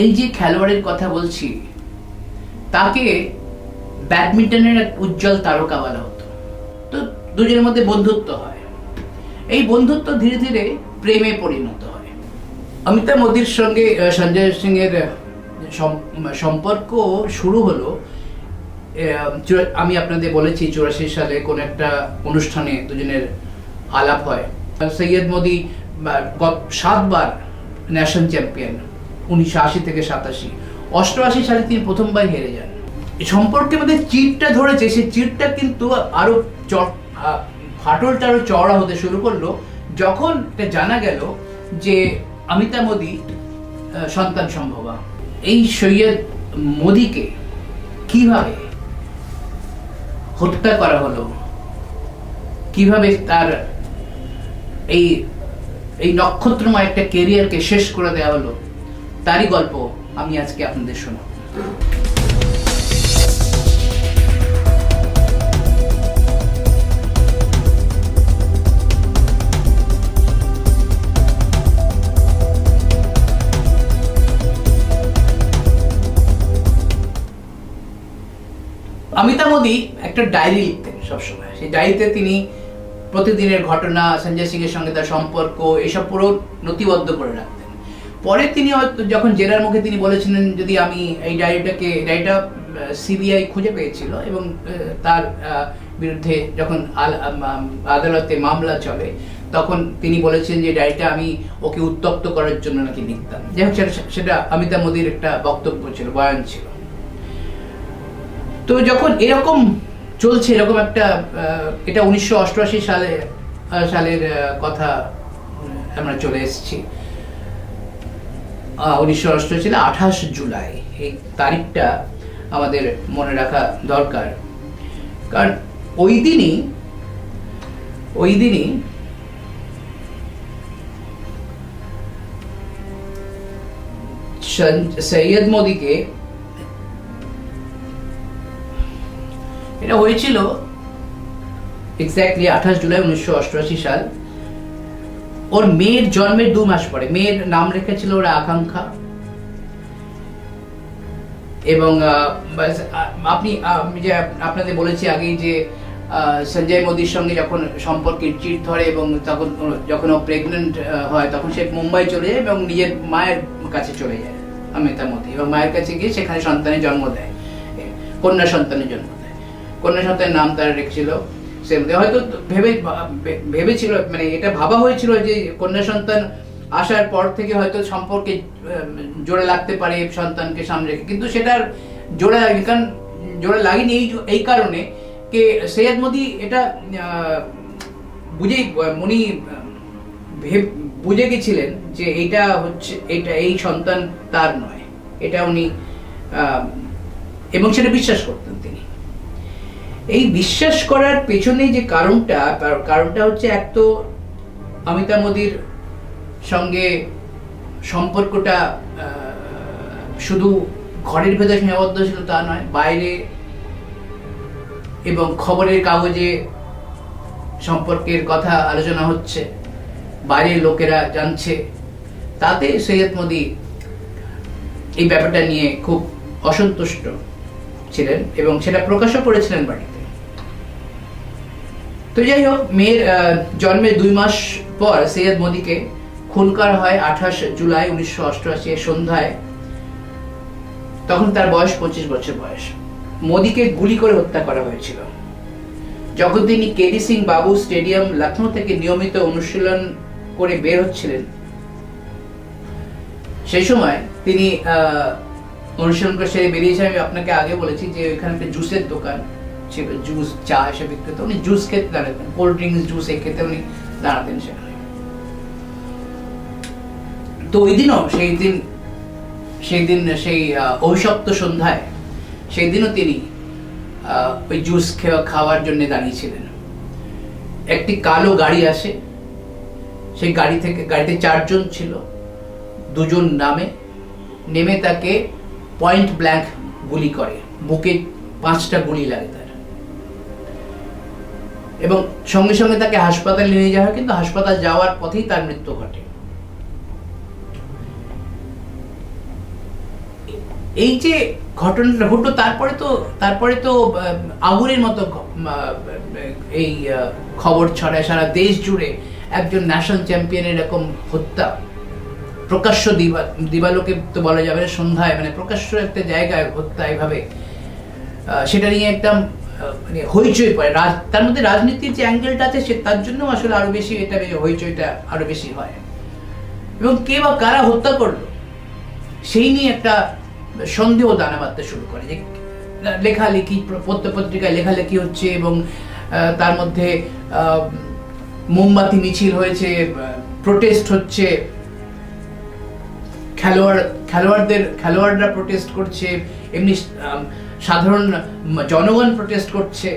এই যে খেলোয়াড়ের কথা বলছি, তাকে ব্যাডমিন্টনের এক উজ্জ্বল তারকা বলা হতো। তো দুজনের মধ্যে বন্ধুত্ব হয়। এই বন্ধুত্ব ধীরে ধীরে প্রেমে পরিণত হয়। অমিতাভ মোদির সঙ্গে সঞ্জয় সিং এর সম্পর্ক শুরু হলো আমি আপনাদের বলেছি চুরাশি সালে কোন একটা অনুষ্ঠানে দুজনের আলাপ হয়। সৈয়দ মোদি সাতবার ন্যাশনাল চ্যাম্পিয়ন। উনিশশো আশি থেকে সাতাশি। অষ্টআশি সালে তিনি প্রথমবার হেরে যান। সম্পর্কে মধ্যে চিরটা ধরেছে সেই চিরটা কিন্তু আরও ফাটলটা আরও চওড়া হতে শুরু করল। যখন জানা গেল যে অমিতা মোদি সন্তান সম্ভবা, এই সৈয়দ মোদিকে কীভাবে হত্যা করা হলো, কীভাবে তার এই এই নক্ষত্রময় একটা কেরিয়ারকে শেষ করে দেওয়া হলো তারই গল্প আমি আজকে আপনাদের শোনাব। অমিতাভ মোদি একটা ডায়েরি লিখতেন সবসময়। সেই ডায়েরিতে তিনি প্রতিদিনের ঘটনা, সঞ্জয় সিং এর সঙ্গে তার সম্পর্ক, এসব পুরো নথিবদ্ধ করে রাখতেন। পরে তিনি যখন জেরার মুখে তিনি বলেছিলেন যদি আমি এই ডায়েরিটাকে ডায়েরিটা সিবিআই খুঁজে পেয়েছিল এবং তার বিরুদ্ধে যখন আদালতে মামলা চলে, তখন তিনি বলেছেন যে ডায়েরিটা আমি ওকে উত্তপ্ত করার জন্য নাকি লিখতাম। যাই হোক, সেটা অমিতাভ মোদির একটা বক্তব্য ছিল, বয়ান ছিল। তো যখন এরকম চলছে, এরকম একটা এটা উনিশশো অষ্টআশি সালে সালের কথা আমরা চলে এসেছি। উনিশশো অষ্টআশি সালে আঠাশ জুলাই। এই তারিখটা আমাদের মনে রাখা দরকার। কারণ ওই দিনই ওই দিনই সৈয়দ মোদিকে এটা হয়েছিল এক্স্যাক্টলি আঠাশ জুলাই উনিশশো অষ্টআশি সাল। ওর মেয়ের জন্মের দু মাস পরে। মেয়ের নাম রেখেছিল ওরা আকাঙ্ক্ষা। এবং আপনি যে আপনাদের বলেছি আগেই যে সঞ্জয় মোদির সঙ্গে যখন সম্পর্কের চিট ধরে এবং তখন যখন ও প্রেগনেন্ট হয়, তখন সে মুম্বাই চলে যায় এবং নিজের মায়ের কাছে চলে যায় অমিতাভ মোদি। এবং মায়ের কাছে গিয়ে সেখানে সন্তানের জন্ম দেয়। কন্যা সন্তানের জন্ম দেয়। কন্যা সন্তানের নাম তারা রেখেছিল। হয়তো ভেবে ভেবেছিল মানে এটা ভাবা হয়েছিল যে কন্যা সন্তান আসার পর থেকে হয়তো সম্পর্কে জোরে লাগতে পারে সন্তানকে সামনে রেখে। কিন্তু সেটার জোরে লাগেনি, কারণ জোরে লাগেনি এই এই কারণে কে সৈয়দ মোদি এটা বুঝেই উনি বুঝে গেছিলেন যে এটা হচ্ছে এটা এই সন্তান তার নয়। এটা উনি এবং সেটা বিশ্বাস করতেন। বিশ্বাস করার পেছনে যে কারণটা কারণটা হচ্ছে এক তো অমিতাভ মোদির সঙ্গে সম্পর্কটা শুধু ঘরের ভেতরে সীমাবদ্ধ ছিল তা নয়, বাইরে এবং খবরের কাগজে সম্পর্কের কথা আলোচনা হচ্ছে, বাইরের লোকেরা জানছে। তাতে সৈয়দ মোদি এই ব্যাপারটা নিয়ে খুব অসন্তুষ্ট ছিলেন এবং সেটা প্রকাশও করেছিলেন বাড়িতে তো যাই হোক, মেয়ের জন্মের দুই মাস পর সৈয়দ মোদিকে খুন করা হয় আঠাশ জুলাই উনিশশো অষ্টআশি সন্ধ্যায়। তখন তার বয়স পঁচিশ বছর বয়স। মোদিকে গুলি করে হত্যা করা হয়েছিল। যখন তিনি কেডি সিং বাবু স্টেডিয়াম লখনৌ থেকে নিয়মিত অনুশীলন করে বের হচ্ছিলেন, সেই সময় তিনি অনুশীলন করে সেরে বেরিয়েছে আমি আপনাকে আগে বলেছি যে ওইখানে একটা জুসের দোকান। জুস চা এসব বিক্রি উনি জুস খেতে দাঁড়াতেন কোল্ড ড্রিঙ্কস জুস এই খেতে উনি দাঁড়াতেন সেখানে। তো ওই দিনও সেই দিন সেই দিন সেই অভিশপ্ত সন্ধ্যায়, সেই দিনও তিনি ওই জুস খাওয়া খাওয়ার জন্য দাঁড়িয়েছিলেন। একটি কালো গাড়ি আসে, সেই গাড়ি থেকে, গাড়িতে চারজন ছিল, দুজন নামে, নেমে তাকে পয়েন্ট ব্ল্যাঙ্ক গুলি করে, বুকে পাঁচটা গুলি লাগে এবং সঙ্গে সঙ্গে তাকে হাসপাতালে নিয়ে যাওয়া হয় কিন্তু হাসপাতাল যাওয়ার পথেই তার মৃত্যু ঘটে। এই যে ঘটনাটা ঘটলো তারপরে তো তারপরে তো আগুনের মতো এই খবর ছড়ায় সারা দেশ জুড়ে একজন ন্যাশনাল চ্যাম্পিয়ন এরকম হত্যা। প্রকাশ্য দিবা দিবালোকে তো বলা যাবে সন্ধ্যায় মানে প্রকাশ্য একটা জায়গায় হত্যা এভাবে। সেটা নিয়ে আহ, মানে হইচই পড়ে। তার মধ্যে রাজনীতির যে অ্যাঙ্গেলটা আছে, সে তার জন্য আসলে আরও বেশি এটা হইচইটা আরও বেশি হয়। এবং কে বা কারা হত্যা করল, সেই নিয়ে একটা সন্দেহ দানা বাঁধতে শুরু করে যে লেখালেখি লেখালেখি হচ্ছে এবং তার মধ্যে মোমবাতি, মিছিল হয়েছে প্রোটেস্ট হচ্ছে, খেলোয়াড়, খেলোয়াড়দের, খেলোয়াড়রা প্রোটেস্ট করছে, এমনি সাধারণ জনগণ প্রোটেস্ট করছে।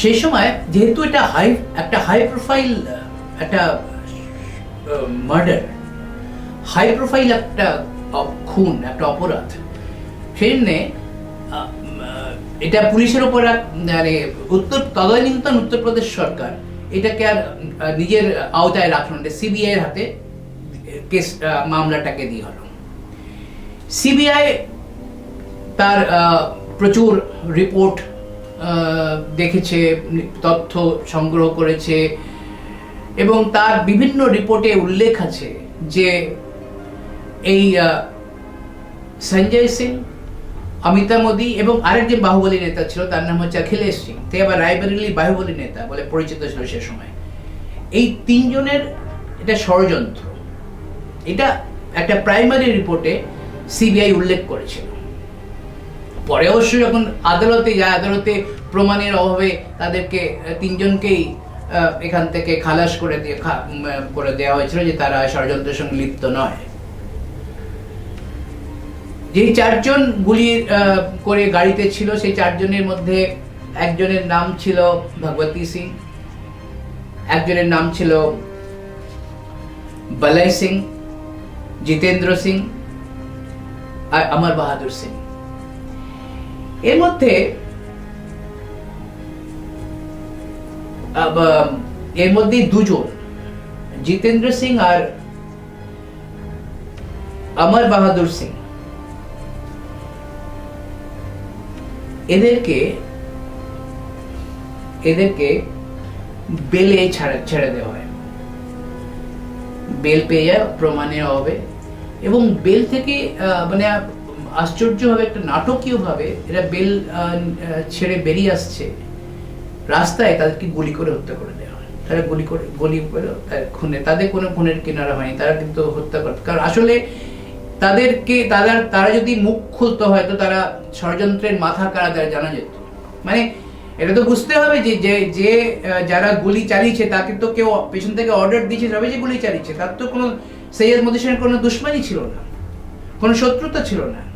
সেই সময় যেহেতু এটা হাই একটা হাই প্রোফাইল একটা মার্ডার হাই প্রোফাইল একটা খুন, একটা অপরাধ, সেই জন্যে এটা পুলিশের ওপর মানে উত্তর তদানীন্তন উত্তরপ্রদেশ সরকার, এটাকে আর নিজের আওতায় রাখল না। সিবিআই এর হাতে কেস মামলাটাকে দিয়ে হলো। সিবিআই তার প্রচুর রিপোর্ট দেখেছে, তথ্য সংগ্রহ করেছে, এবং তার বিভিন্ন রিপোর্টে উল্লেখ আছে যে এই সঞ্জয় সিং, অমিতা মোদী এবং আরেকজন বাহুবলী নেতা ছিল, তার নাম হচ্ছে অখিলেশ সিং। তে আবার রায়বেরেলি বাহুবলী নেতা বলে পরিচিত ছিল সে সময়। এই তিনজনের এটা ষড়যন্ত্র। এটা একটা প্রাইমারি রিপোর্টে সিবিআই উল্লেখ করেছিল। পরে অবশ্য যখন আদালতে যায়, আদালতে প্রমাণের অভাবে তাদেরকে, তিনজনকেই এখান থেকে খালাস করে দিয়ে করে দেওয়া হয়েছিল যে তারা ষড়যন্ত্রের সঙ্গে লিপ্ত নয়। যেই চারজন গুলি করে গাড়িতে ছিল, সেই চারজনের মধ্যে একজনের নাম ছিল ভগবতী সিং, একজনের নাম ছিল বলয় সিং জিতেন্দ্র সিং আর অমর বাহাদুর সিং। এর মধ্যে এর মধ্যে দুজন, জিতেন্দ্র সিং আর অমর বাহাদুর সিং। এদেরকে এদেরকে বেলে ছাড়া, ছেড়ে দেওয়া হয়। বেল পেয়ে যায় প্রমাণের অভাবে এবং বেল থেকে মানে আশ্চর্যভাবে একটা নাটকীয়ভাবে এরা বেল ছেড়ে বেরিয়ে আসছে। রাস্তায় তাদেরকে গুলি করে হত্যা করে দেওয়া হয়। তারা গুলি করে গুলি করে খুনে, তাদের কোনো খুনের কিনারা হয়নি, তারা কিন্তু হত্যা করে। কারণ আসলে তাদেরকে তাদের তারা যদি মুখ খুলতো হয়তো তারা ষড়যন্ত্রের মাথা কারা তারা জানা যেত? মানে এটা তো বুঝতে হবে যে যে যে যারা গুলি চালিয়েছে, তাকে তো কেউ পেছন থেকে অর্ডার দিয়েছে তবে যে গুলি চালিয়েছে, তার তো কোনো সৈয়দ মোদীর সঙ্গে কোনো দুশ্মনী ছিল না, কোনো শত্রুতা ছিল না।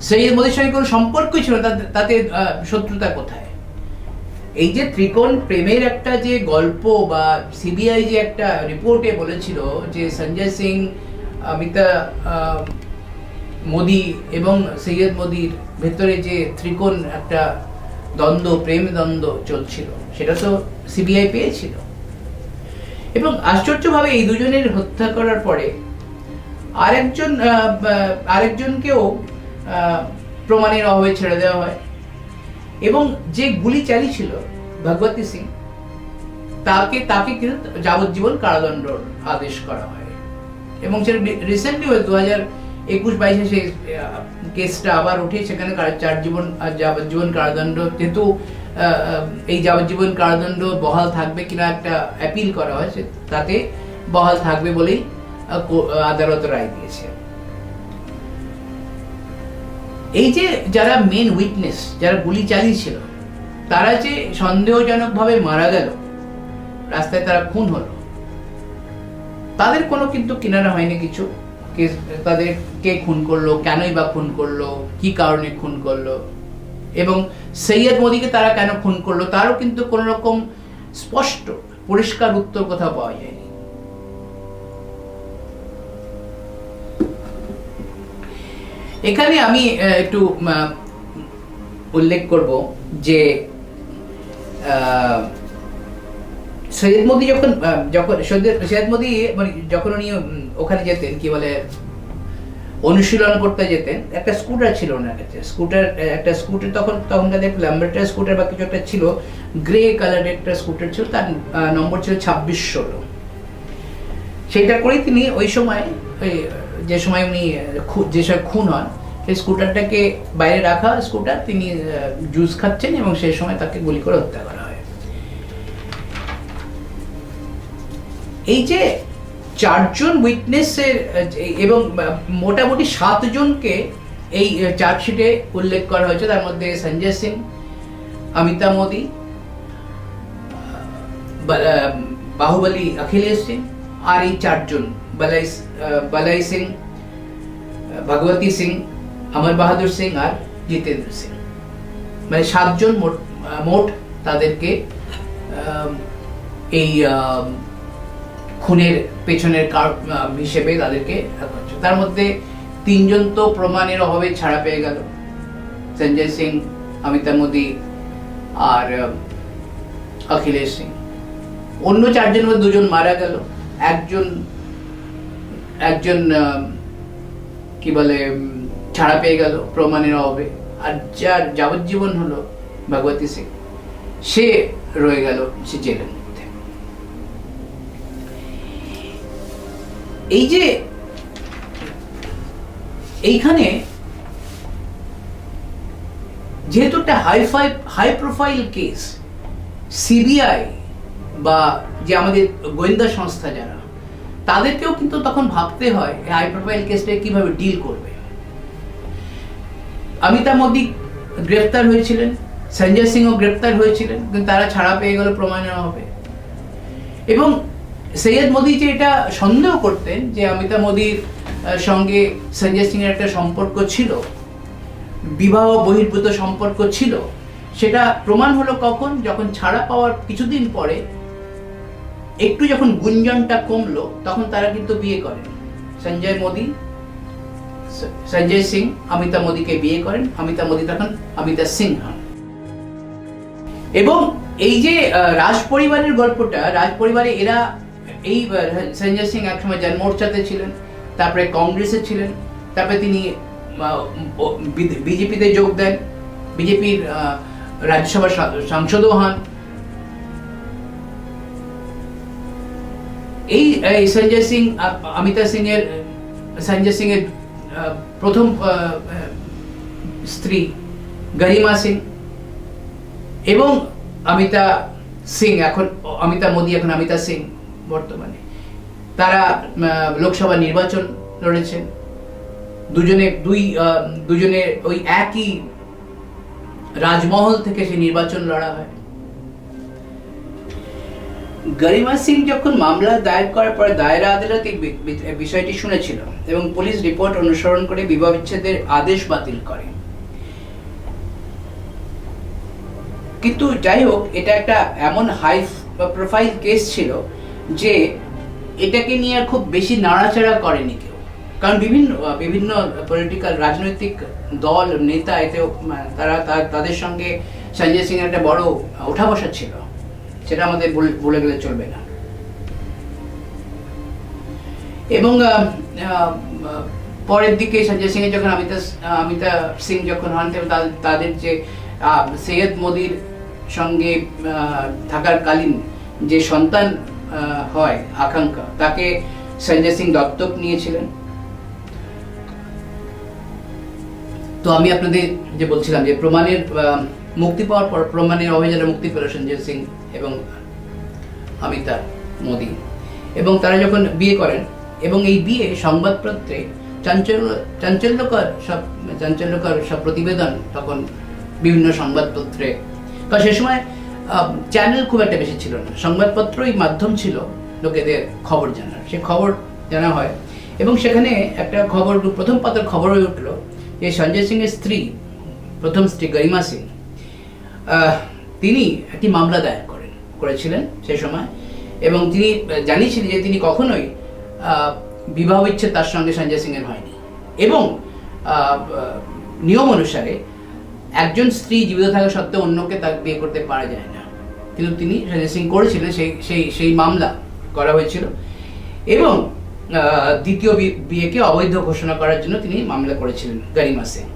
সৈয়দ মোদীর সঙ্গে কোনো সম্পর্কই ছিল না, তাতে- শত্রুতা কোথায়? এই যে ত্রিকোণ প্রেমের একটা যে গল্প বা সিবিআই যে একটা রিপোর্টে বলেছিল যে সঞ্জয় সিং, অমিতা মোদি এবং সৈয়দ মোদির ভেতরে যে ত্রিকোণ একটা দ্বন্দ্ব, প্রেম দ্বন্দ্ব চলছিল, সেটা তো সিবিআই পেয়েছিল। এবং আশ্চর্যভাবে এই দুজনের হত্যা করার পরে আরেকজন আরেকজনকেও প্রমাণের অভাবে ছেড়ে দেওয়া হয়। এবং যে গুলি চালিয়েছিল ভগবতী সিং, তাকে তাকে কিন্তু যাবজ্জীবন কারাদণ্ড আদেশ করা হয়। এবং সেটা রিসেন্টলি দু হাজার একুশ বাইশে সেই কেসটা আবার উঠে সেখানে চার জীবন যাবজ্জীবন কারাদণ্ড যেহেতু এই যাবজ্জীবন কারাদণ্ড বহাল থাকবে কিনা একটা অ্যাপিল করা হয়েছে, তাতে বহাল থাকবে বলেই আদালত রায় দিয়েছে। এই যে যারা মেন উইটনেস যারা গুলি চালিয়েছিল তারা যে সন্দেহজনকভাবে মারা গেল, রাস্তায় তারা খুন হলো, তাদের কোনো কিন্তু কিনারা হয়নি কিছু। তাদের কে খুন করল, কেনই বা খুন করল, কি কারণে খুন করল এবং সৈয়দ মোদীকে তারা কেন খুন করল? তারও কিন্তু কোনো রকম স্পষ্ট, পরিষ্কার উত্তর কোথাও পাওয়া যায়নি। এখানে আমি একটু উল্লেখ করব যে সৈয়দ মোদি যখন যখন, সৈয়দ সৈয়দ মোদি মানে যখন উনি ওখানে যেতেন, কি বলে অনুশীলন করতে যেতেন, একটা স্কুটার ছিল ওনার কাছে। স্কুটার একটা স্কুটার তখন, তখনকার দেখলাম স্কুটার বা কিছু একটা ছিল গ্রে কালারের একটা স্কুটার ছিল, তার নম্বর ছিল ছাব্বিশ ষোলো। সেইটা করেই তিনি ওই সময়, ওই, যে সময় উনি যে সময় খুন হন, সেই স্কুটারটাকে বাইরে রাখা স্কুটার তিনি জুস খাচ্ছেন এবং সেই সময় তাকে গুলি করে হত্যা করা হয়। এই যে চারজন উইটনেসের এবং মোটামুটি সাতজনকে এই চার্জশিটে উল্লেখ করা হয়েছে। তার মধ্যে সঞ্জয় সিং, অমিতা মোদি বাহুবলী, অখিলেশ সিং, আর এই চারজন, বালাই বালাই সিং ভগবতী সিং, অমর বাহাদুর সিং আর জিতেন্দ্র সিং। মানে সাতজন মোট মোট তাদেরকে এই খুনের পেছনের হিসেবে তাদেরকে তার মধ্যে তিনজন তো প্রমাণের অভাবে ছাড়া পেয়ে গেল। সঞ্জয় সিং অমিতা মোদি আর অখিলেশ সিং। অন্য চারজন মধ্যে দুজন মারা গেল। একজন একজন কি বলে ছাড়া পেয়ে গেল প্রমাণের অভাবে। আর যার যাবজ্জীবন হলো ভগবতী সিং। সে রয়ে গেল সে জেলের এই যে এইখানে যেহেতু একটা hi fi high profile case CBI বা যে আমাদের গোয়েন্দা সংস্থা যারা, তাদেরকেও কিন্তু তখন ভাবতে হয় হাই প্রোফাইল কেসটা কীভাবে ডিল করবে। অমিতা মোদি গ্রেফতার হয়েছিলেন, সঞ্জয় সিংও গ্রেফতার হয়েছিলেন, কিন্তু তারা ছাড়া পেয়ে গেল প্রমাণের হবে এবং সৈয়দ মোদি যে এটা সন্দেহ করতেন যে অমিতা মোদির সঙ্গে সঞ্জয় সিং এর একটা সম্পর্ক ছিল, বিবাহ বহির্ভূত সম্পর্ক ছিল, সেটা প্রমাণ হলো কখন? যখন ছাড়া পাওয়ার কিছুদিন পরে, একটু যখন গুঞ্জনটা কমলো, তখন তারা কিন্তু বিয়ে করেন। সঞ্জয় মোদি সঞ্জয় সিং অমিতা মোদিকে বিয়ে করেন অমিতা মোদি তখন অমিতা সিং হন। এবং এই যে রাজ পরিবারের গল্পটা রাজ পরিবারে এরা এই সঞ্জয় সিং এক একসময় জন্মোর্চাতে ছিলেন, তারপরে কংগ্রেসে ছিলেন, তারপরে তিনি বিজেপিতে যোগ দেন, বিজেপির রাজ্যসভার সাংসদও হন। এই সঞ্জয় সিং অমিতা সিং এর সঞ্জয় সিং এর প্রথম স্ত্রী গরিমা সিং এবং অমিতা সিং, এখন অমিতা মোদি, এখন অমিতা সিং। বর্তমানে। তারা লোকসভা নির্বাচন লড়েছেন দুজনে, দুই দুজনে ওই একই রাজমহল থেকে সে নির্বাচন লড়া হয়। গরিমা সিং যখন মামলা দায়ের করার পরে দায়রা আদালত এই বিষয়টি শুনেছিল এবং পুলিশ রিপোর্ট অনুসরণ করে বিবাহ বিচ্ছেদের আদেশ বাতিল করে। কিন্তু যাই হোক, এটা একটা এমন হাই প্রোফাইল কেস ছিল যে এটাকে নিয়ে আর খুব বেশি নাড়াচাড়া করেনি কেউ। কারণ বিভিন্ন বিভিন্ন পলিটিক্যাল রাজনৈতিক দল, নেতা এতে তারা তাদের সঙ্গে সঞ্জয় সিং একটা বড় ওঠা বসা ছিল। সেটা আমাদের বলে গেলে চলবে না। এবং পরের দিকে সঞ্জয় সিং এর যখন অমিতা অমিতা সিং যখন হন তাদের যে সৈয়দ মোদির সঙ্গে থাকার কালীন যে সন্তান হয়, আকাঙ্ক্ষা। তাকে সঞ্জয় সিং দত্তক নিয়েছিলেন। তো আমি আপনাদের যে বলছিলাম যে প্রমাণের মুক্তি পাওয়ার পর, প্রমাণের অভিযানে মুক্তি পেল সঞ্জয় সিং এবং অমিতা মোদি। এবং তারা যখন বিয়ে করেন, এবং এই বিয়ে সংবাদপত্রে চাঞ্চল্য, চাঞ্চল্যকর সব চাঞ্চল্যকর সব প্রতিবেদন তখন বিভিন্ন সংবাদপত্রে। কারণ সে সময় চ্যানেল খুব একটা বেশি ছিল না। সংবাদপত্রই মাধ্যম ছিল লোকেদের খবর জানার। সে খবর জানা হয়। এবং সেখানে একটা খবর, প্রথম পাতার খবর হয়ে উঠল যে সঞ্জয় সিংয়ের স্ত্রী, প্রথম স্ত্রী গরিমা সিং তিনি একটি মামলা দায়ের করেন, করেছিলেন সে সময়। এবং তিনি জানিয়েছিলেন যে তিনি কখনোই বিবাহ বিচ্ছেদ তার সঙ্গে সঞ্জয় সিংয়ের হয়নি। এবং নিয়ম অনুসারে একজন স্ত্রী জীবিত থাকা সত্ত্বেও অন্যকে তার বিয়ে করতে পারা যায় না। কিন্তু তিনি সিং করেছিলেন, সেই সেই সেই মামলা করা হয়েছিল। এবং দ্বিতীয় বিয়েকে অবৈধ ঘোষণা করার জন্য তিনি মামলা করেছিলেন গরিমা সিং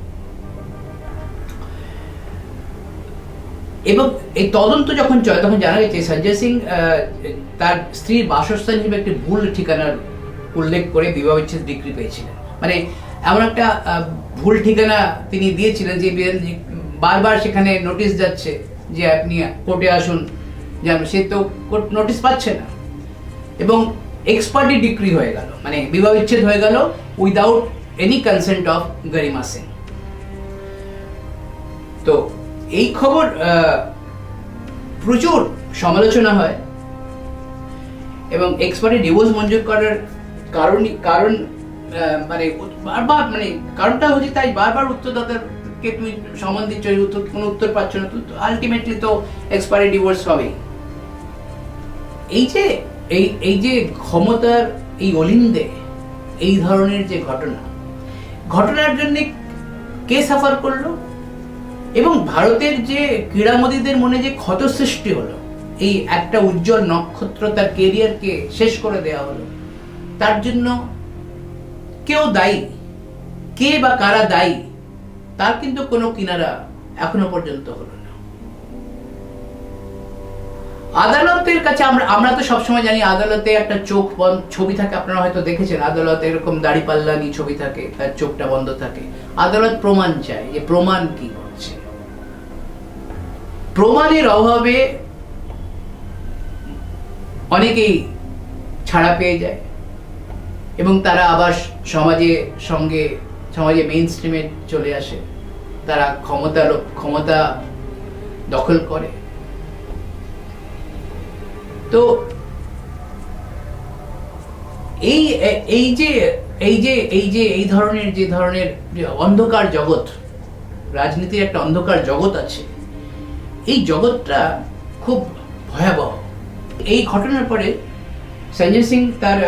এবং এই তদন্ত যখন চলে, তখন জানা গেছে সঞ্জয় সিং তার স্ত্রীর বাসস্থান হিসেবে একটি ভুল ঠিকানার উল্লেখ করে বিবাহ বিচ্ছেদ ডিগ্রি পেয়েছিলেন। মানে এমন একটা ভুল ঠিকানা তিনি দিয়েছিলেন যে, বারবার সেখানে নোটিশ যাচ্ছে। যে আপনি কোর্টে আসুন যেন সে তো কোর্ট নোটিশ পাচ্ছে না। এবং এক্সপার্টি ডিক্রি হয়ে গেল মানে বিবাহ বিচ্ছেদ হয়ে গেল without any consent of Garima Singh তো এই খবর প্রচুর সমালোচনা হয় এবং এক্সপার্টি ডিভোর্স মঞ্জুর করার কারণ কারণ মানে বারবার মানে কারণটা হচ্ছে তাই, বারবার উত্তরদাতাকে তুমি সম্মান দিচ্ছ উত্তর, কোনো উত্তর পাচ্ছ না, তো আলটিমেটলি তো এক্সপায়ারি ডিভোর্স হবেই। এই যে, এই এই যে ক্ষমতার এই অলিন্দে, এই ধরনের যে ঘটনা, ঘটনার জন্য কে সাফার করল? এবং ভারতের যে ক্রীড়ামোদীদের মনে যে ক্ষত সৃষ্টি হলো, এই একটা উজ্জ্বল নক্ষত্র তার কেরিয়ারকে শেষ করে দেওয়া হলো, তার জন্য কেউ দায়ী? কে বা কারা দায়ী? তার কিন্তু কোনো কিনারা এখনও পর্যন্ত হলো না। আদালতের কাছে আমরা আমরা তো সবসময় জানি আদালতে একটা চোখ বন্ধ ছবি থাকে, আপনারা হয়তো দেখেছেন, আদালতে এরকম দাড়ি পাল্লা নিয়ে ছবি থাকে, তার চোখটা বন্ধ থাকে। আদালত প্রমাণ চায় যে প্রমাণ কি করছে? প্রমাণের অভাবে অনেকেই ছাড়া পেয়ে যায় এবং তারা আবার সমাজে সঙ্গে সমাজে মেইন স্ট্রিমে চলে আসে। তারা ক্ষমতা ক্ষমতা দখল করে। তো এই এই যে এই যে এই যে, এই ধরনের, যে ধরনের যে অন্ধকার জগৎ, রাজনীতির একটা অন্ধকার জগৎ আছে, এই জগৎটা খুব ভয়াবহ। এই ঘটনার পরে সঞ্জয় সিং তার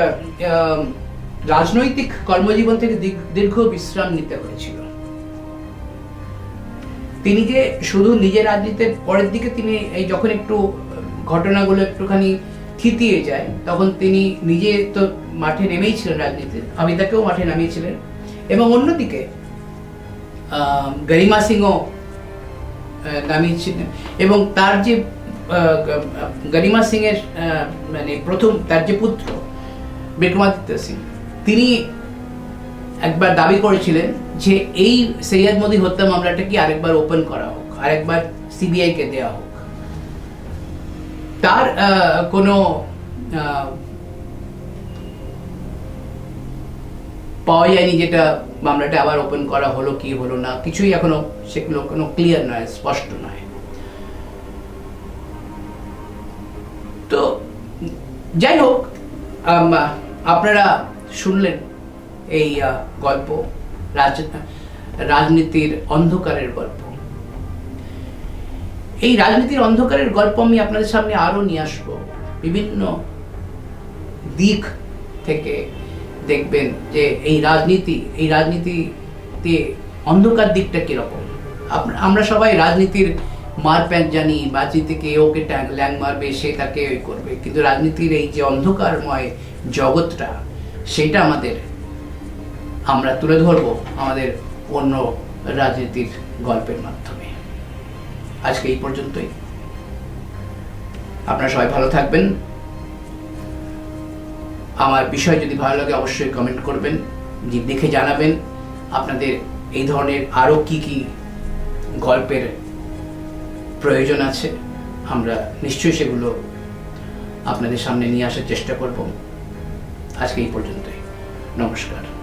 রাজনৈতিক কর্মজীবন থেকে দীর্ঘ- বিশ্রাম নিতে হয়েছিল। তিনি যে শুধু নিজের রাজনীতির পরের দিকে তিনি এই যখন একটু ঘটনাগুলো একটুখানি থিতিয়ে যায় তখন তিনি নিজে তো মাঠে নেমেই ছিলেন রাজনীতিতে অমিতাকেও মাঠে নামিয়েছিলেন। এবং অন্যদিকে গরিমা সিংও নামিয়েছিলেন। এবং তার যে গরিমা সিং এর আহ, মানে প্রথম তার যে পুত্র বিক্রমাদিত্য সিং তিনি একবার দাবি করেছিলেন যে এই সৈয়দ মোদী হত্যা মামলাটা কি আরেকবার ওপেন করা হোক, আরেকবার সিবিআই কে দেওয়া হোক। তার কোনো পাওয়া যায়নি যেটা মামলাটা আবার ওপেন করা হলো কি হলো না, কিছুই এখনও সেগুলো কোনো ক্লিয়ার নয়, স্পষ্ট নয়। তো, যাই হোক আপনারা শুনলেন এই গল্প, রাজ- রাজনীতির অন্ধকারের গল্প। এই রাজনীতির অন্ধকারের গল্প আমি আপনাদের সামনে আরও নিয়ে আসব। বিভিন্ন দিক থেকে দেখবেন যে এই রাজনীতি, এই রাজনীতিতে অন্ধকার দিকটা কীরকম? আমরা সবাই রাজনীতির মার প্যাঁচ জানি রাজনীতিকে ওকে ট্যাং, ল্যাং মারবে, সে তাকে ওই করবে। কিন্তু রাজনীতির এই যে অন্ধকারময় জগৎটা সেটা আমাদের, আমরা তুলে ধরবো আমাদের অন্য রাজনীতির গল্পের মাধ্যমে। আজকে এই পর্যন্তই। আপনারা সবাই ভালো থাকবেন। আমার বিষয় যদি ভালো লাগে অবশ্যই কমেন্ট করবেন দেখে জানাবেন আপনাদের এই ধরনের আরও কি কি গল্পের প্রয়োজন আছে। আমরা নিশ্চয়ই সেগুলো আপনাদের সামনে নিয়ে আসার চেষ্টা করব। আজকে এই পর্যন্তই। নমস্কার।